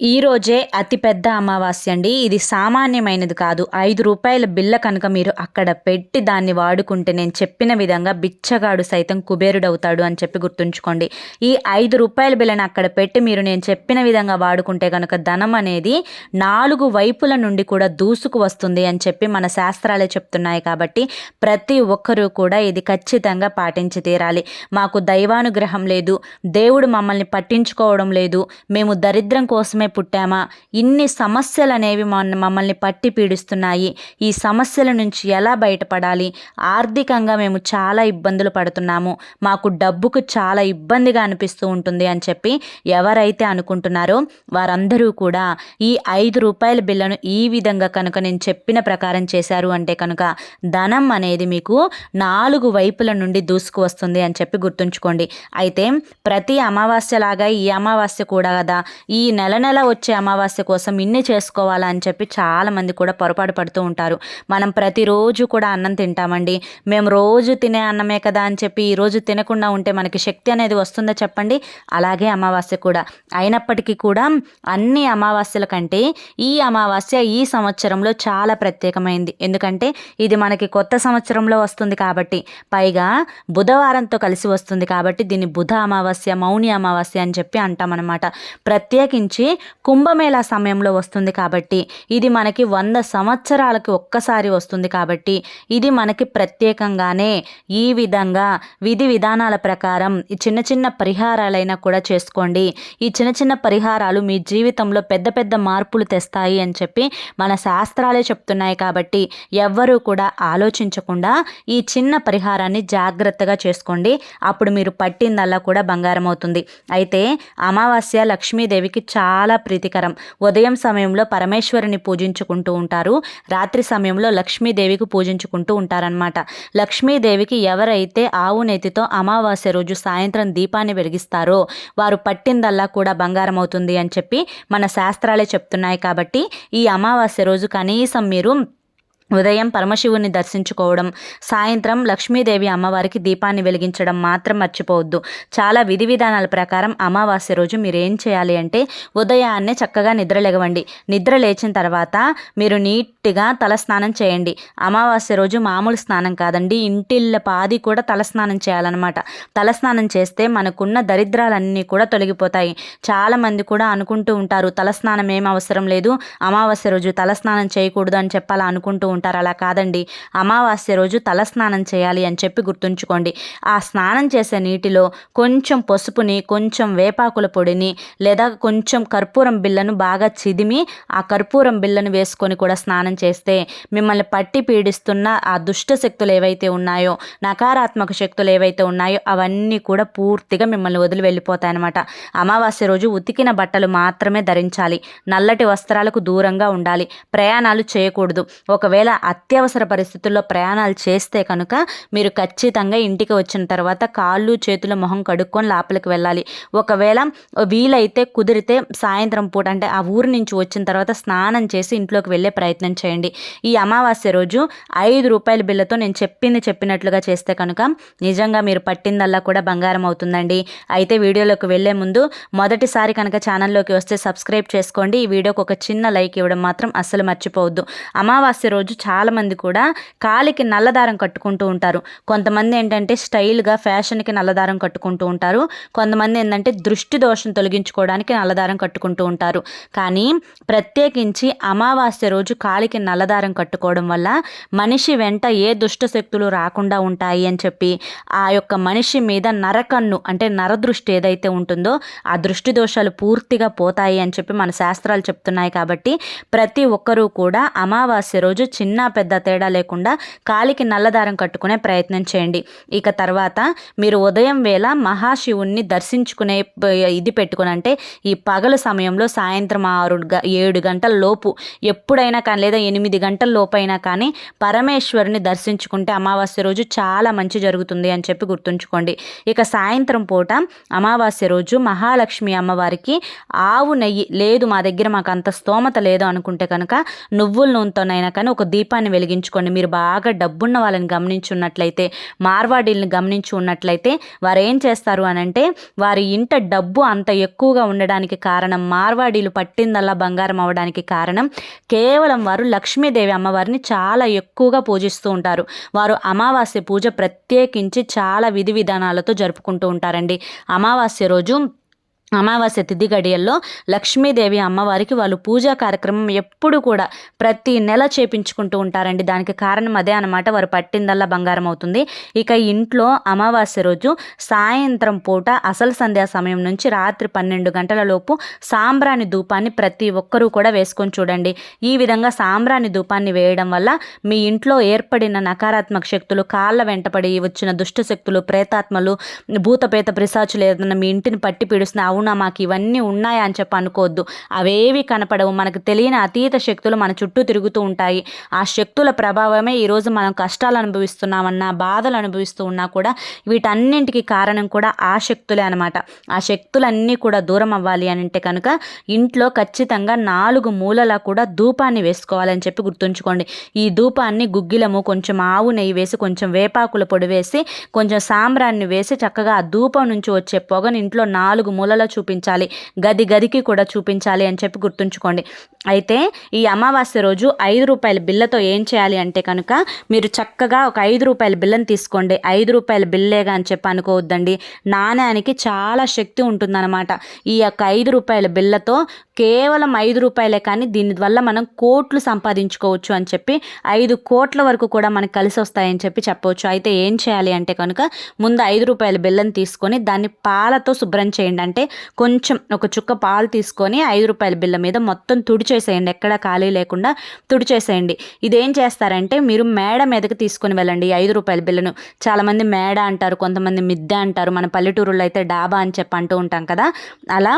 ఈ రోజే అతిపెద్ద అమావాస్య అండి. ఇది సామాన్యమైనది కాదు. ఐదు రూపాయల బిల్ల కనుక మీరు అక్కడ పెట్టి దాన్ని వాడుకుంటే నేను చెప్పిన విధంగా బిచ్చగాడు సైతం కుబేరుడవుతాడు అని చెప్పి గుర్తుంచుకోండి. ఈ ఐదు రూపాయల బిల్లను అక్కడ పెట్టి మీరు నేను చెప్పిన విధంగా వాడుకుంటే కనుక ధనం అనేది నాలుగు వైపుల నుండి కూడా దూసుకు వస్తుంది అని చెప్పి మన శాస్త్రాలే చెప్తున్నాయి కాబట్టి ప్రతి ఒక్కరూ కూడా ఇది ఖచ్చితంగా పాటించి తీరాలి. మాకు దైవానుగ్రహం లేదు. దేవుడు మమ్మల్ని పట్టించుకోవడం లేదు. మేము దరిద్రం కోసమే కోసమే పుట్టామా? ఇన్ని సమస్యలు అనేవి మమ్మల్ని పట్టి పీడిస్తున్నాయి. ఈ సమస్యల నుంచి ఎలా బయటపడాలి? ఆర్థికంగా మేము చాలా ఇబ్బందులు పడుతున్నాము. మాకు డబ్బుకు చాలా ఇబ్బందిగా అనిపిస్తూ ఉంటుంది అని చెప్పి ఎవరైతే అనుకుంటున్నారో వారందరూ కూడా ఈ ఐదు రూపాయల బిల్లను ఈ విధంగా కనుక నేను చెప్పిన ప్రకారం చేశారు అంటే కనుక ధనం అనేది మీకు నాలుగు వైపుల నుండి దూసుకు వస్తుంది అని చెప్పి గుర్తుంచుకోండి. అయితే ప్రతి అమావాస్యలాగా ఈ అమావాస్య కూడా కదా. ఈ నెల నెల నెల వచ్చే అమావాస్య కోసం ఇన్ని చేసుకోవాలా అని చెప్పి చాలామంది కూడా పొరపాటు పడుతూ ఉంటారు. మనం ప్రతిరోజు కూడా అన్నం తింటామండి. మేము రోజు తినే అన్నమే కదా అని చెప్పి ఈరోజు తినకుండా ఉంటే మనకి శక్తి అనేది వస్తుందో చెప్పండి? అలాగే అమావాస్య కూడా. అయినప్పటికీ కూడా అన్ని అమావాస్యల కంటే ఈ అమావాస్య ఈ సంవత్సరంలో చాలా ప్రత్యేకమైంది. ఎందుకంటే ఇది మనకి కొత్త సంవత్సరంలో వస్తుంది కాబట్టి. పైగా బుధవారంతో కలిసి వస్తుంది కాబట్టి దీన్ని బుధ అమావాస్య మౌని అమావాస్య అని చెప్పి అంటామన్నమాట. ప్రత్యేకించి కుంభమేళా సమయంలో వస్తుంది కాబట్టి ఇది మనకి వంద సంవత్సరాలకి ఒక్కసారి వస్తుంది కాబట్టి ఇది మనకి ప్రత్యేకంగానే ఈ విధంగా విధి విధానాల ప్రకారం ఈ చిన్న చిన్న పరిహారాలైనా కూడా చేసుకోండి. ఈ చిన్న చిన్న పరిహారాలు మీ జీవితంలో పెద్ద పెద్ద మార్పులు తెస్తాయి అని చెప్పి మన శాస్త్రాలే చెప్తున్నాయి కాబట్టి ఎవ్వరూ కూడా ఆలోచించకుండా ఈ చిన్న పరిహారాన్ని జాగ్రత్తగా చేసుకోండి. అప్పుడు మీరు పట్టిందల్లా కూడా బంగారం అవుతుంది అయితే అమావాస్య లక్ష్మీదేవికి చాలా చాలా ప్రీతికరం. ఉదయం సమయంలో పరమేశ్వరుని పూజించుకుంటూ ఉంటారు. రాత్రి సమయంలో లక్ష్మీదేవికి పూజించుకుంటూ ఉంటారనమాట లక్ష్మీదేవికి ఎవరైతే ఆవు నెతితో అమావాస్య రోజు సాయంత్రం దీపాన్ని వెలిగిస్తారో వారు పట్టిందల్లా కూడా బంగారం అవుతుంది అని చెప్పి మన శాస్త్రాలే చెప్తున్నాయి కాబట్టి ఈ అమావాస్య రోజు కనీసం మీరు ఉదయం పరమశివుని దర్శించుకోవడం సాయంత్రం లక్ష్మీదేవి అమ్మవారికి దీపాన్ని వెలిగించడం మాత్రం మర్చిపోవద్దు. చాలా విధి విధానాల ప్రకారం అమావాస్య రోజు మీరు ఏం చేయాలి అంటే ఉదయాన్నే చక్కగా నిద్ర లేగవండి నిద్ర లేచిన తర్వాత మీరు నీట్గా తలస్నానం చేయండి. అమావాస్య రోజు మామూలు స్నానం కాదండి ఇంటిళ్ళ పాది కూడా తలస్నానం చేయాలన్నమాట. తలస్నానం చేస్తే మనకున్న దరిద్రాలన్నీ కూడా తొలగిపోతాయి. చాలామంది కూడా అనుకుంటూ ఉంటారు తలస్నానం ఏం అవసరం లేదు అమావాస్య రోజు తలస్నానం చేయకూడదు అని చెప్పాలా అనుకుంటూ ఉంటారు. అలా కాదండి. అమావాస్య రోజు తల స్నానం చేయాలి అని చెప్పి గుర్తుంచుకోండి. ఆ స్నానం చేసే నీటిలో కొంచెం పసుపుని కొంచెం వేపాకుల పొడిని లేదా కొంచెం కర్పూరం బిళ్ళను బాగా చిదిమి ఆ కర్పూరం బిళ్ళను వేసుకొని కూడా స్నానం చేస్తే మిమ్మల్ని పట్టి పీడిస్తున్న ఆ దుష్ట శక్తులు ఏవైతే ఉన్నాయో నకారాత్మక శక్తులు ఏవైతే ఉన్నాయో అవన్నీ కూడా పూర్తిగా మిమ్మల్ని వదిలి వెళ్ళిపోతాయన్నమాట. అమావాస్య రోజు ఉతికిన బట్టలు మాత్రమే ధరించాలి. నల్లటి వస్త్రాలకు దూరంగా ఉండాలి. ప్రయాణాలు చేయకూడదు. ఒకవేళ ఒకవేళ అత్యవసర పరిస్థితుల్లో ప్రయాణాలు చేస్తే కనుక మీరు ఖచ్చితంగా ఇంటికి వచ్చిన తర్వాత కాళ్ళు చేతుల మొహం కడుక్కొని లోపలికి వెళ్ళాలి. ఒకవేళ వీలైతే కుదిరితే సాయంత్రం పూట అంటే ఆ ఊరి నుంచి వచ్చిన తర్వాత స్నానం చేసి ఇంట్లోకి వెళ్ళే ప్రయత్నం చేయండి. ఈ అమావాస్య రోజు ఐదు రూపాయల బిల్లతో నేను చెప్పింది చెప్పినట్లుగా చేస్తే కనుక నిజంగా మీరు పట్టిందల్లా కూడా బంగారం అవుతుందండి. అయితే వీడియోలోకి వెళ్ళే ముందు మొదటిసారి కనుక ఛానల్లోకి వస్తే సబ్స్క్రైబ్ చేసుకోండి. ఈ వీడియోకి ఒక చిన్న లైక్ ఇవ్వడం మాత్రం అస్సలు మర్చిపోవద్దు. అమావాస్య రోజు చాలామంది కూడా కాలికి నల్లదారం కట్టుకుంటూ ఉంటారు. కొంతమంది ఏంటంటే స్టైల్గా ఫ్యాషన్కి నల్లదారం కట్టుకుంటూ ఉంటారు. కొంతమంది ఏంటంటే దృష్టి దోషం తొలగించుకోవడానికి నల్లదారం కట్టుకుంటూ ఉంటారు. కానీ ప్రత్యేకించి అమావాస్య రోజు కాలికి నల్లదారం కట్టుకోవడం వల్ల మనిషి వెంట ఏ దుష్ట శక్తులు రాకుండా ఉంటాయి అని చెప్పి ఆ యొక్క మనిషి మీద నరకన్ను అంటే నరదృష్టి ఏదైతే ఉంటుందో ఆ దృష్టి దోషాలు పూర్తిగా పోతాయి అని చెప్పి మన శాస్త్రాలు చెప్తున్నాయి కాబట్టి ప్రతి ఒక్కరూ కూడా అమావాస్య రోజు చిన్న చిన్న పెద్ద తేడా లేకుండా కాలికి నల్లదారం కట్టుకునే ప్రయత్నం చేయండి. ఇక తర్వాత మీరు ఉదయం వేళ మహాశివుణ్ణి దర్శించుకునే ఇది పెట్టుకుని అంటే ఈ పగలు సమయంలో సాయంత్రం ఆరు ఏడు గంటల లోపు ఎప్పుడైనా కానీ లేదా ఎనిమిది గంటల లోపైనా కానీ పరమేశ్వరుని దర్శించుకుంటే అమావాస్య రోజు చాలా మంచి జరుగుతుంది అని చెప్పి గుర్తుంచుకోండి. ఇక సాయంత్రం పూట అమావాస్య రోజు మహాలక్ష్మి అమ్మవారికి ఆవు నెయ్యి లేదు మా దగ్గర మాకు అంత స్తోమత లేదు అనుకుంటే కనుక నువ్వుల నూనెతోనైనా కానీ ఒక దీపాన్ని వెలిగించుకోండి. మీరు బాగా డబ్బున్న వాళ్ళని గమనించి ఉన్నట్లయితే మార్వాడీలను గమనించి ఉన్నట్లయితే వారు ఏం చేస్తారు అని అంటే వారి ఇంట డబ్బు అంత ఎక్కువగా ఉండడానికి కారణం మార్వాడీలు పట్టిందల్లా బంగారం అవడానికి కారణం కేవలం వారు లక్ష్మీదేవి అమ్మవారిని చాలా ఎక్కువగా పూజిస్తూ ఉంటారు. వారు అమావాస్య పూజ ప్రత్యేకించి చాలా విధి విధానాలతో జరుపుకుంటూ ఉంటారండి. అమావాస్య రోజు అమావాస్య తిథి గడియల్లో లక్ష్మీదేవి అమ్మవారికి వాళ్ళు పూజా కార్యక్రమం ఎప్పుడు కూడా ప్రతి నెల చేపించుకుంటూ ఉంటారండి. దానికి కారణం అదే అనమాట వారు పట్టిందల్లా బంగారం అవుతుంది. ఇక ఇంట్లో అమావాస్య రోజు సాయంత్రం పూట అసలు సంధ్యా సమయం నుంచి రాత్రి పన్నెండు గంటల లోపు సాంబ్రాణి ధూపాన్ని ప్రతి ఒక్కరూ కూడా వేసుకొని చూడండి. ఈ విధంగా సాంబ్రాణి ధూపాన్ని వేయడం వల్ల మీ ఇంట్లో ఏర్పడిన నకారాత్మక శక్తులు కాళ్ళ వెంటపడి వచ్చిన దుష్ట శక్తులు ప్రేతాత్మలు భూతపేత ప్రిసాచులు ఏదైనా మీ ఇంటిని పట్టి పీడుస్తున్న అవునా? మాకు ఇవన్నీ ఉన్నాయా అని చెప్పి అనుకోవద్దు. అవేవి కనపడవు. మనకు తెలియని అతీత శక్తులు మన చుట్టూ తిరుగుతూ ఉంటాయి. ఆ శక్తుల ప్రభావమే ఈరోజు మనం కష్టాలు అనుభవిస్తున్నామన్నా బాధలు అనుభవిస్తూ ఉన్నా కూడా వీటన్నింటికి కారణం కూడా ఆ శక్తులే అనమాట ఆ శక్తులన్నీ కూడా దూరం అవ్వాలి అని అంటే కనుక ఇంట్లో ఖచ్చితంగా నాలుగు మూలలా కూడా ధూపాన్ని వేసుకోవాలని చెప్పి గుర్తుంచుకోండి. ఈ ధూపాన్ని గుగ్గిలము కొంచెం ఆవు నెయ్యి వేసి కొంచెం వేపాకుల పొడి వేసి కొంచెం సాంబ్రాన్ని వేసి చక్కగా ఆ ధూపం నుంచి వచ్చే పొగను ఇంట్లో నాలుగు మూలల చూపించాలి. గది గదికి కూడా చూపించాలి అని చెప్పి గుర్తుంచుకోండి. అయితే ఈ అమావాస్య రోజు ఐదు రూపాయల బిల్లతో ఏం చేయాలి అంటే కనుక మీరు చక్కగా ఒక ఐదు రూపాయల బిల్లని తీసుకోండి. ఐదు రూపాయల బిల్లేగా అని చెప్పి అనుకోవద్దండి. నాణ్యానికి చాలా శక్తి ఉంటుందన్నమాట. ఈ యొక్క ఐదు రూపాయల బిల్లతో కేవలం ఐదు రూపాయలే కానీ దీనివల్ల మనం కోట్లు సంపాదించుకోవచ్చు అని చెప్పి ఐదు కోట్ల వరకు కూడా మనకు కలిసి వస్తాయని చెప్పి చెప్పవచ్చు. అయితే ఏం చేయాలి అంటే కనుక ముందు ఐదు రూపాయల బిల్లని తీసుకొని దాన్ని పాలతో శుభ్రం చేయండి. అంటే కొంచెం ఒక చుక్క పాలు తీసుకొని ఐదు రూపాయల బిల్ల మీద మొత్తం తుడిచేసేయండి. ఎక్కడ ఖాళీ లేకుండా తుడిచేసేయండి. ఇదేం చేస్తారంటే మీరు మేడ మీదకి తీసుకొని వెళ్ళండి ఐదు రూపాయల బిల్లను. చాలామంది మేడ అంటారు కొంతమంది మిద్దె అంటారు. మన పల్లెటూరులో అయితే డాబా అని చెప్పి అంటూ ఉంటాం కదా. అలా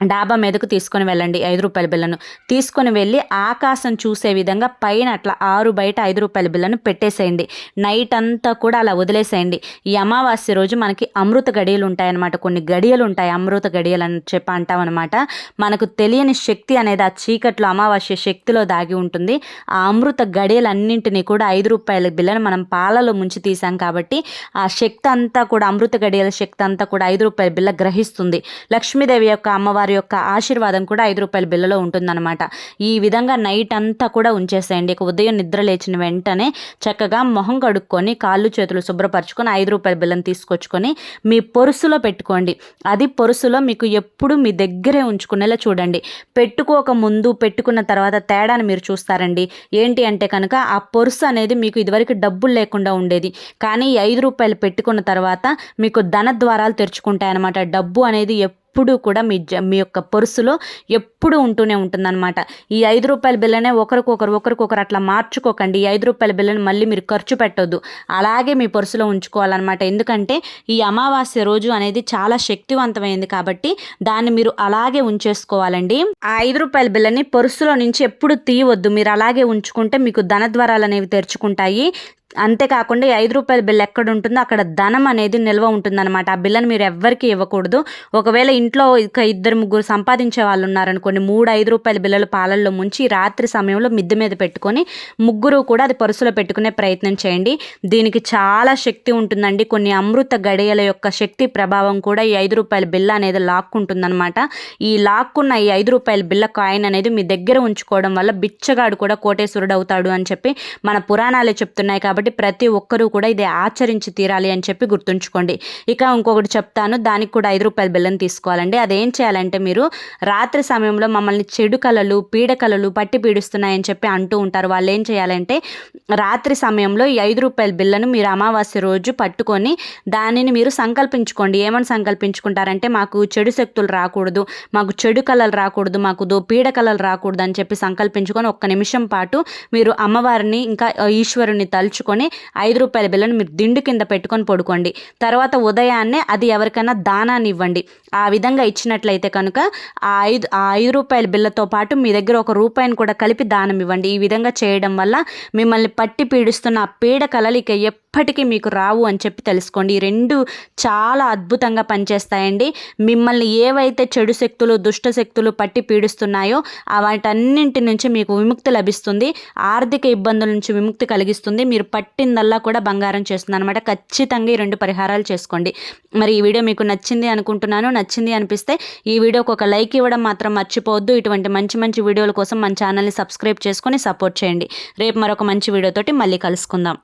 డాబా మీదకు తీసుకొని వెళ్ళండి ఐదు రూపాయల బిల్లను. తీసుకొని వెళ్ళి ఆకాశం చూసే విధంగా పైన అట్లా ఆరు బయట ఐదు రూపాయల బిల్లను పెట్టేసేయండి. నైట్ అంతా కూడా అలా వదిలేసేయండి. ఈ అమావాస్య రోజు మనకి అమృత గడియలు ఉంటాయన్నమాట. కొన్ని గడియలు ఉంటాయి. అమృత గడియలు అని చెప్పి అంటామన్నమాట. మనకు తెలియని శక్తి అనేది ఆ చీకట్లో అమావాస్య శక్తిలో దాగి ఉంటుంది. ఆ అమృత గడియలన్నింటినీ కూడా ఐదు రూపాయల బిల్లను మనం పాలలో ముంచి తీసాం కాబట్టి ఆ శక్తి అంతా కూడా అమృత గడియల శక్తి అంతా కూడా ఐదు రూపాయల బిల్ల గ్రహిస్తుంది. లక్ష్మీదేవి యొక్క అమ్మవారి వారి యొక్క ఆశీర్వాదం కూడా ఐదు రూపాయల బిల్లలో ఉంటుందన్నమాట. ఈ విధంగా నైట్ అంతా కూడా ఉంచేసేయండి. ఇక ఉదయం నిద్ర లేచిన వెంటనే చక్కగా మొహం కడుక్కొని కాళ్ళు చేతులు శుభ్రపరచుకొని ఐదు రూపాయల బిల్లం తీసుకొచ్చుకొని మీ పొరుసులో పెట్టుకోండి. అది పొరుసులో మీకు ఎప్పుడు మీ దగ్గరే ఉంచుకునేలా చూడండి. పెట్టుకోక ముందు పెట్టుకున్న తర్వాత తేడాను మీరు చూస్తారండి. ఏంటి అంటే కనుక ఆ పొరుసు అనేది మీకు ఇదివరకు డబ్బులు లేకుండా ఉండేది. కానీ ఐదు రూపాయలు పెట్టుకున్న తర్వాత మీకు ధన ద్వారాలు తెరుచుకుంటాయన్నమాట. డబ్బు అనేది ఎప్పుడు కూడా మీ జ మీ యొక్క పర్సులో ఎప్పుడు ఉంటూనే ఉంటుందన్నమాట. ఈ ఐదు రూపాయల బిల్లనే ఒకరికొకరు ఒకరికొకరు అట్లా మార్చుకోకండి. ఈ ఐదు రూపాయల బిల్లని మళ్ళీ మీరు ఖర్చు పెట్టొద్దు. అలాగే మీ పర్సులో ఉంచుకోవాలన్నమాట. ఎందుకంటే ఈ అమావాస్య రోజు అనేది చాలా శక్తివంతమైంది కాబట్టి దాన్ని మీరు అలాగే ఉంచేసుకోవాలండి. ఆ ఐదు రూపాయల బిల్లని పర్సులో నుంచి ఎప్పుడు తీయవద్దు. మీరు అలాగే ఉంచుకుంటే మీకు ధనద్వారాలు అనేవి తెరుచుకుంటాయి. అంతేకాకుండా ఐదు రూపాయల బిల్ ఎక్కడ ఉంటుందో అక్కడ ధనం అనేది నిల్వ ఉంటుందన్నమాట. ఆ బిల్లను మీరు ఎవ్వరికి ఇవ్వకూడదు. ఒకవేళ ఇంట్లో ఇక ఇద్దరు ముగ్గురు సంపాదించే వాళ్ళు ఉన్నారనుకోండి మూడు ఐదు రూపాయల బిల్లలు పాలల్లో ముంచి రాత్రి సమయంలో మిద్దె మీద పెట్టుకొని ముగ్గురు కూడా అది పరుసులో పెట్టుకునే ప్రయత్నం చేయండి. దీనికి చాలా శక్తి ఉంటుందండి. కొన్ని అమృత గడియల యొక్క శక్తి ప్రభావం కూడా ఈ ఐదు రూపాయల బిల్ల అనేది లాక్కుంటుందన్నమాట. ఈ లాక్కున్న ఈ ఐదు రూపాయల బిల్ల కాయిన్ అనేది మీ దగ్గర ఉంచుకోవడం వల్ల బిచ్చగాడు కూడా కోటేశ్వరుడు అవుతాడు అని చెప్పి మన పురాణాలే చెప్తున్నాయి కాబట్టి కాబట్టి ప్రతి ఒక్కరూ కూడా ఇది ఆచరించి తీరాలి అని చెప్పి గుర్తుంచుకోండి. ఇక ఇంకొకటి చెప్తాను దానికి కూడా ఐదు రూపాయల బెల్లం తీసుకోవాలండి. అదేం చేయాలంటే మీరు రాత్రి సమయంలో మమ్మల్ని చెడు కళలు పీడ కళలు పట్టి పీడిస్తున్నాయని చెప్పి అంటూ ఉంటారు. వాళ్ళు ఏం చేయాలంటే రాత్రి సమయంలో ఈ ఐదు రూపాయల బిల్లను మీరు అమావాస్య రోజు పట్టుకొని దానిని మీరు సంకల్పించుకోండి. ఏమని సంకల్పించుకుంటారంటే మాకు చెడు శక్తులు రాకూడదు మాకు చెడు కళలు రాకూడదు మాకు దో పీడ కళలు రాకూడదు అని చెప్పి సంకల్పించుకొని ఒక్క నిమిషం పాటు మీరు అమ్మవారిని ఇంకా ఈశ్వరుని తలుచుకొని తీసుకొని ఐదు రూపాయల బిల్లను మీరు దిండు కింద పెట్టుకొని పడుకోండి. తర్వాత ఉదయాన్నే అది ఎవరికైనా దానాన్ని ఇవ్వండి. ఆ విధంగా ఇచ్చినట్లయితే కనుక ఆ ఐదు ఆ ఐదు రూపాయల బిల్లతో పాటు మీ దగ్గర ఒక రూపాయిని కూడా కలిపి దానం ఇవ్వండి. ఈ విధంగా చేయడం వల్ల మిమ్మల్ని పట్టి పీడిస్తున్న ఆ పీడ కలలిక ఎప్పటికీ మీకు రావు అని చెప్పి తెలుసుకోండి. ఈ రెండు చాలా అద్భుతంగా పనిచేస్తాయండి. మిమ్మల్ని ఏవైతే చెడు శక్తులు దుష్ట శక్తులు పట్టి పీడిస్తున్నాయో వాటన్నింటి నుంచి మీకు విముక్తి లభిస్తుంది. ఆర్థిక ఇబ్బందుల నుంచి విముక్తి కలిగిస్తుంది. మీరు పట్టిందల్లా కూడా బంగారం చేస్తుంది అనమాట ఖచ్చితంగా ఈ రెండు పరిహారాలు చేసుకోండి. మరి ఈ వీడియో మీకు నచ్చింది అనుకుంటున్నాను. నచ్చింది అనిపిస్తే ఈ వీడియోకి ఒక లైక్ ఇవ్వడం మాత్రం మర్చిపోవద్దు. ఇటువంటి మంచి మంచి వీడియోల కోసం మన ఛానల్ని సబ్స్క్రైబ్ చేసుకొని సపోర్ట్ చేయండి. రేపు మరొక మంచి వీడియోతోటి మళ్ళీ కలుసుకుందాం.